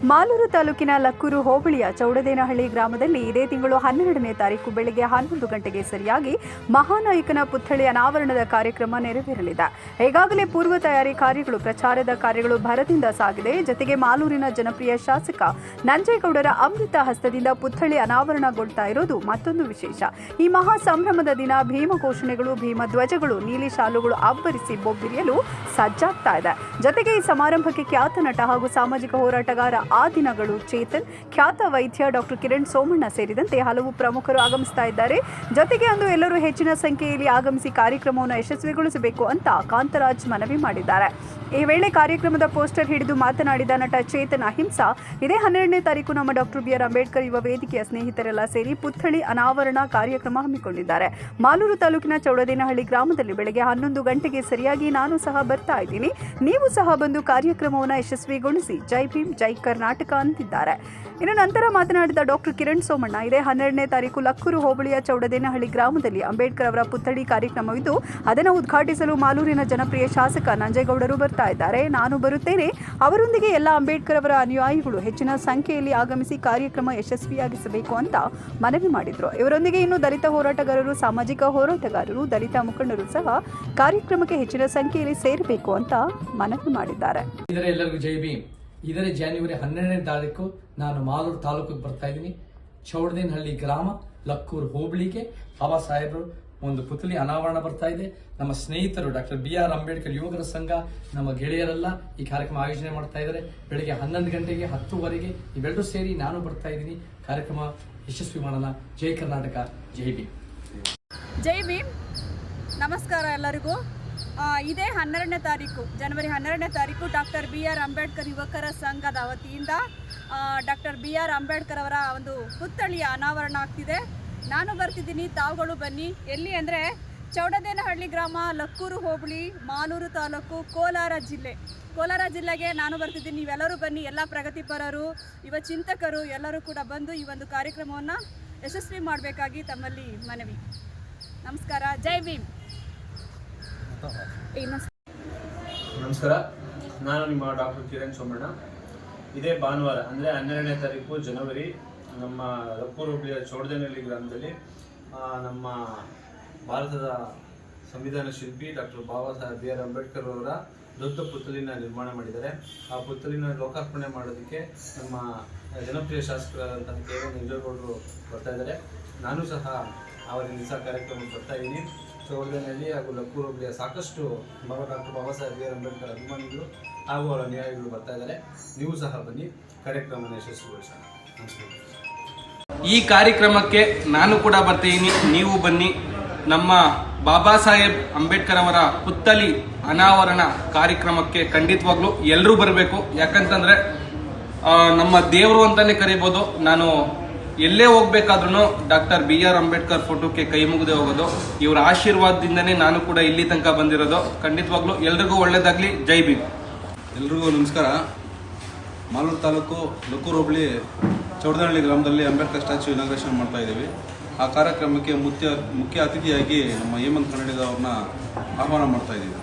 ಮಾಲೂರು ತಾಲೂಕಿನ ಲಕ್ಕೂರು ಹೋಬಳಿಯ ಚೌಡದೇನಹಳ್ಳಿ ಗ್ರಾಮದಲ್ಲಿ ಇದೇ ತಿಂಗಳು ಹನ್ನೆರಡನೇ ತಾರೀಕು ಬೆಳಗ್ಗೆ ಹನ್ನೊಂದು ಗಂಟೆಗೆ ಸರಿಯಾಗಿ ಮಹಾನಾಯಕನ ಪುತ್ಥಳಿ ಅನಾವರಣದ ಕಾರ್ಯಕ್ರಮ ನೆರವೇರಲಿದೆ. ಈಗಾಗಲೇ ಪೂರ್ವ ತಯಾರಿ ಕಾರ್ಯಗಳು, ಪ್ರಚಾರದ ಕಾರ್ಯಗಳು ಭರದಿಂದ ಸಾಗಿದೆ. ಜೊತೆಗೆ ಮಾಲೂರಿನ ಜನಪ್ರಿಯ ಶಾಸಕ ನಂಜೇಗೌಡರ ಅಮೃತ ಹಸ್ತದಿಂದ ಪುತ್ಥಳಿ ಅನಾವರಣಗೊಳ್ತಾ ಇರೋದು ಮತ್ತೊಂದು ವಿಶೇಷ. ಈ ಮಹಾ ಸಂಭ್ರಮದ ದಿನ ಭೀಮ ಘೋಷಣೆಗಳು, ಭೀಮ ಧ್ವಜಗಳು, ನೀಲಿ ಶಾಲುಗಳು ಅಬ್ಬರಿಸಿ ಬೊಬ್ಬಿರಿಯಲು ಸಜ್ಜಾಗ್ತಾ ಇದೆ. ಜೊತೆಗೆ ಈ ಸಮಾರಂಭಕ್ಕೆ ಖ್ಯಾತ ನಟ ಹಾಗೂ ಸಾಮಾಜಿಕ ಹೋರಾಟಗಾರ ಆ ದಿನಗಳು. ಚೇತನ್, ಖ್ಯಾತ ವೈದ್ಯ ಡಾಕ್ಟರ್ ಕಿರಣ್ ಸೋಮಣ್ಣ ಸೇರಿದಂತೆ ಹಲವು ಪ್ರಮುಖರು ಆಗಮಿಸ್ತಾ ಇದ್ದಾರೆ. ಜೊತೆಗೆ ಅಂದು ಎಲ್ಲರೂ ಹೆಚ್ಚಿನ ಸಂಖ್ಯೆಯಲ್ಲಿ ಆಗಮಿಸಿ ಕಾರ್ಯಕ್ರಮವನ್ನು ಯಶಸ್ವಿಗೊಳಿಸಬೇಕು ಅಂತ ಕಾಂತರಾಜ್ ಮನವಿ ಮಾಡಿದ್ದಾರೆ. ಈ ವೇಳೆ ಕಾರ್ಯಕ್ರಮದ ಪೋಸ್ಟರ್ ಹಿಡಿದು ಮಾತನಾಡಿದ ನಟ ಚೇತನ್, ಅಹಿಂಸಾ, ಇದೇ ಹನ್ನೆರಡನೇ ತಾರೀಕು ನಮ್ಮ ಡಾಕ್ಟರ್ ಬಿ ಆರ್ ಅಂಬೇಡ್ಕರ್ ಯುವ ವೇದಿಕೆಯ ಸ್ನೇಹಿತರೆಲ್ಲ ಸೇರಿ ಪುತ್ಥಳಿ ಅನಾವರಣ ಕಾರ್ಯಕ್ರಮ ಹಮ್ಮಿಕೊಂಡಿದ್ದಾರೆ. ಮಾಲೂರು ತಾಲೂಕಿನ ಚೌಡದೇನಹಳ್ಳಿ ಗ್ರಾಮದಲ್ಲಿ ಬೆಳಗ್ಗೆ ಹನ್ನೊಂದು ಗಂಟೆಗೆ ಸರಿಯಾಗಿ ನಾನು ಸಹ ಬರ್ತಾ ಇದ್ದೀನಿ. ನೀವು ಸಹ ಬಂದು ಕಾರ್ಯಕ್ರಮವನ್ನು ಯಶಸ್ವಿಗೊಳಿಸಿ. ಜೈ ಭೀಮ್, ಜೈ ಕರ್ನಾಟಕ ಅಂತಿದ್ದಾರೆ. ಇನ್ನು ನಂತರ ಮಾತನಾಡಿದ ಡಾಕ್ಟರ್ ಕಿರಣ್ ಸೋಮಣ್ಣ, ಇದೇ ಹನ್ನೆರಡನೇ ತಾರೀಕು ಲಕ್ಕೂರು ಹೋಬಳಿಯ ಚೌಡದೇನಹಳ್ಳಿ ಗ್ರಾಮದಲ್ಲಿ ಅಂಬೇಡ್ಕರ್ ಅವರ ಪುತ್ಥಳಿ ಕಾರ್ಯಕ್ರಮವಿದ್ದು ಅದನ್ನು ಉದ್ಘಾಟಿಸಲು ಮಾಲೂರಿನ ಜನಪ್ರಿಯ ಶಾಸಕ ನಂಜೇಗೌಡರು ಬರ್ತಾ ಇದ್ದಾರೆ. ನಾನು ಬರುತ್ತೇನೆ. ಅವರೊಂದಿಗೆ ಎಲ್ಲ ಅಂಬೇಡ್ಕರ್ ಅವರ ಅನುಯಾಯಿಗಳು ಹೆಚ್ಚಿನ ಸಂಖ್ಯೆಯಲ್ಲಿ ಆಗಮಿಸಿ ಕಾರ್ಯಕ್ರಮ ಯಶಸ್ವಿಯಾಗಿಸಬೇಕು ಅಂತ ಮನವಿ ಮಾಡಿದರು. ಇವರೊಂದಿಗೆ ಇನ್ನು ದಲಿತ ಹೋರಾಟಗಾರರು, ಸಾಮಾಜಿಕ ಹೋರಾಟಗಾರರು, ದಲಿತ ಮುಖಂಡರು ಸಹ ಕಾರ್ಯಕ್ರಮಕ್ಕೆ ಹೆಚ್ಚಿನ ಸಂಖ್ಯೆಯಲ್ಲಿ ಸೇರಬೇಕು ಅಂತ ಮನವಿ ಮಾಡಿದ್ದಾರೆ. ಇದರ ಜಾನ್ಯುವರಿ ಹನ್ನೆರಡನೇ ತಾರೀಕು ನಾನು ಮಾಲೂರು ತಾಲೂಕಿಗೆ ಬರ್ತಾ ಇದ್ದೀನಿ. ಚೌಡದೇನಹಳ್ಳಿ ಗ್ರಾಮ, ಲಕ್ಕೂರು ಹೋಬಳಿಗೆ ಬಾಬಾ ಸಾಹೇಬರು ಒಂದು ಪುತ್ಲಿ ಅನಾವರಣ ಬರ್ತಾ ಇದೆ. ನಮ್ಮ ಸ್ನೇಹಿತರು ಡಾಕ್ಟರ್ ಬಿ ಆರ್ ಅಂಬೇಡ್ಕರ್ ಯುವಕರ ಸಂಘ, ನಮ್ಮ ಗೆಳೆಯರೆಲ್ಲ ಈ ಕಾರ್ಯಕ್ರಮ ಆಯೋಜನೆ ಮಾಡ್ತಾ ಇದ್ದಾರೆ. ಬೆಳಿಗ್ಗೆ ಹನ್ನೊಂದು ಗಂಟೆಗೆ, ಹತ್ತುವರೆಗೆ ಇವೆಲ್ಲರೂ ಸೇರಿ ನಾನು ಬರ್ತಾ ಇದ್ದೀನಿ. ಕಾರ್ಯಕ್ರಮ ಯಶಸ್ವಿ ಮಾಡೋಣ. ಜೈ ಕರ್ನಾಟಕ, ಜೈ ಭೀಮ್. ಜೈ ಭೀಮ್. ನಮಸ್ಕಾರ ಎಲ್ಲರಿಗೂ. ಇದೇ ಹನ್ನೆರಡನೇ ತಾರೀಕು, ಜನವರಿ ಹನ್ನೆರಡನೇ ತಾರೀಕು ಡಾಕ್ಟರ್ ಬಿ ಆರ್ ಅಂಬೇಡ್ಕರ್ ಯುವಕರ ಸಂಘದ ವತಿಯಿಂದ ಡಾಕ್ಟರ್ ಬಿ ಆರ್ ಅಂಬೇಡ್ಕರ್ ಅವರ ಒಂದು ಪುತ್ಥಳಿಯ ಅನಾವರಣ ಆಗ್ತಿದೆ. ನಾನು ಬರ್ತಿದ್ದೀನಿ, ತಾವುಗಳು ಬನ್ನಿ. ಎಲ್ಲಿ ಅಂದರೆ ಚೌಡದೇನಹಳ್ಳಿ ಗ್ರಾಮ, ಲಕ್ಕೂರು ಹೋಬಳಿ ಮಾಲೂರು ತಾಲೂಕು, ಕೋಲಾರ ಜಿಲ್ಲೆ. ಕೋಲಾರ ಜಿಲ್ಲೆಗೆ ನಾನು ಬರ್ತಿದ್ದೀನಿ. ನೀವೆಲ್ಲರೂ ಬನ್ನಿ, ಎಲ್ಲ ಪ್ರಗತಿಪರರು ಯುವ ಚಿಂತಕರು, ಎಲ್ಲರೂ ಕೂಡ ಬಂದು ಈ ಒಂದು ಕಾರ್ಯಕ್ರಮವನ್ನು ಯಶಸ್ವಿ ಮಾಡಬೇಕಾಗಿ ತಮ್ಮಲ್ಲಿ ಮನವಿ. ನಮಸ್ಕಾರ. ಜೈ ಭೀಮ್. ನಮಸ್ಕಾರ. ನಾನು ನಿಮ್ಮ ಡಾಕ್ಟರ್ ಕಿರಣ್ ಸೋಮಣ್ಣ. ಇದೇ ಭಾನುವಾರ, ಅಂದರೆ ಹನ್ನೆರಡನೇ ತಾರೀಕು ಜನವರಿ, ನಮ್ಮ ರಪ್ಪೂರು ಹುಬ್ಳಿಯ ಚೌಡದೇನಹಳ್ಳಿ ಗ್ರಾಮದಲ್ಲಿ ನಮ್ಮ ಭಾರತದ ಸಂವಿಧಾನ ಶಿಲ್ಪಿ doctor Baba Saheb B R Ambedkar ಅವರ ದೊಡ್ಡ ಪುತ್ತಲಿನ ನಿರ್ಮಾಣ ಮಾಡಿದ್ದಾರೆ. ಆ ಪುತ್ತಲಿನ ಲೋಕಾರ್ಪಣೆ ಮಾಡೋದಕ್ಕೆ ನಮ್ಮ ಜನಪ್ರಿಯ ಶಾಸಕರಾದಂತಹ ಕೆ ಎನ್ ಬರ್ತಾ ಇದ್ದಾರೆ. ನಾನು ಸಹ ಅವರಿಂದ ದಿವಸ ಕಾರ್ಯಕ್ರಮಕ್ಕೆ ಬರ್ತಾ ಇದ್ದೀನಿ. ಚೌಡದೇನಹಳ್ಳಿ ಹಾಗೂ ಲಕ್ಕೂರು ಸಾಕಷ್ಟು Baba doctor Baba Saheb B R Ambedkar ಅಭಿಮಾನಿಗಳು ಹಾಗೂ ಅವರ ಅನುಯಾಯಿಗಳು ಬರ್ತಾ ಇದ್ದಾರೆ. ನೀವು ಸಹ ಬನ್ನಿ, ಕಾರ್ಯಕ್ರಮವನ್ನು ಯಶಸ್ವಿಗೊಳಿಸೋಣ. ಈ ಕಾರ್ಯಕ್ರಮಕ್ಕೆ ನಾನು ಕೂಡ ಬರ್ತೀನಿ. ನೀವು ಬನ್ನಿ. ನಮ್ಮ ಬಾಬಾ ಸಾಹೇಬ್ ಅಂಬೇಡ್ಕರ್ ಅವರ ಪುತ್ತಲಿ ಅನಾವರಣ ಕಾರ್ಯಕ್ರಮಕ್ಕೆ ಖಂಡಿತವಾಗ್ಲೂ ಎಲ್ಲರೂ ಬರಬೇಕು. ಯಾಕಂತಂದ್ರೆ ನಮ್ಮ ದೇವರು ಅಂತಲೇ ಕರಿಬೋದು. ನಾನು ಎಲ್ಲೇ ಹೋಗ್ಬೇಕಾದ್ರೂ ಡಾಕ್ಟರ್ ಬಿ ಆರ್ ಅಂಬೇಡ್ಕರ್ ಫೋಟೋಕ್ಕೆ ಕೈ ಮುಗಿದೆ ಹೋಗೋದು. ಇವರ ಆಶೀರ್ವಾದದಿಂದನೇ ನಾನು ಕೂಡ ಇಲ್ಲಿ ತನಕ ಬಂದಿರೋದು. ಖಂಡಿತವಾಗ್ಲೂ ಎಲ್ರಿಗೂ ಒಳ್ಳೇದಾಗ್ಲಿ. ಜೈ ಬಿ ಎಲ್ರಿಗೂ ನಮಸ್ಕಾರ. ಮಾಲೂರು ತಾಲೂಕು ಲಕ್ಕೂರು ಹೋಬಳಿ ಚೌಡದಹಳ್ಳಿ ಗ್ರಾಮದಲ್ಲಿ ಅಂಬೇಡ್ಕರ್ ಸ್ಟ್ಯಾಚ್ಯೂ ಇನಾಗ್ರೇಷನ್ ಮಾಡ್ತಾ ಇದ್ದೀವಿ. ಆ ಕಾರ್ಯಕ್ರಮಕ್ಕೆ ಮುಖ್ಯ ಮುಖ್ಯ ಅತಿಥಿಯಾಗಿ ನಮ್ಮ ಹೇಮಂತ್ ಕನ್ನಡಿಗ ಅವ್ರನ್ನ ಆಹ್ವಾನ ಮಾಡ್ತಾ ಇದ್ದೀವಿ.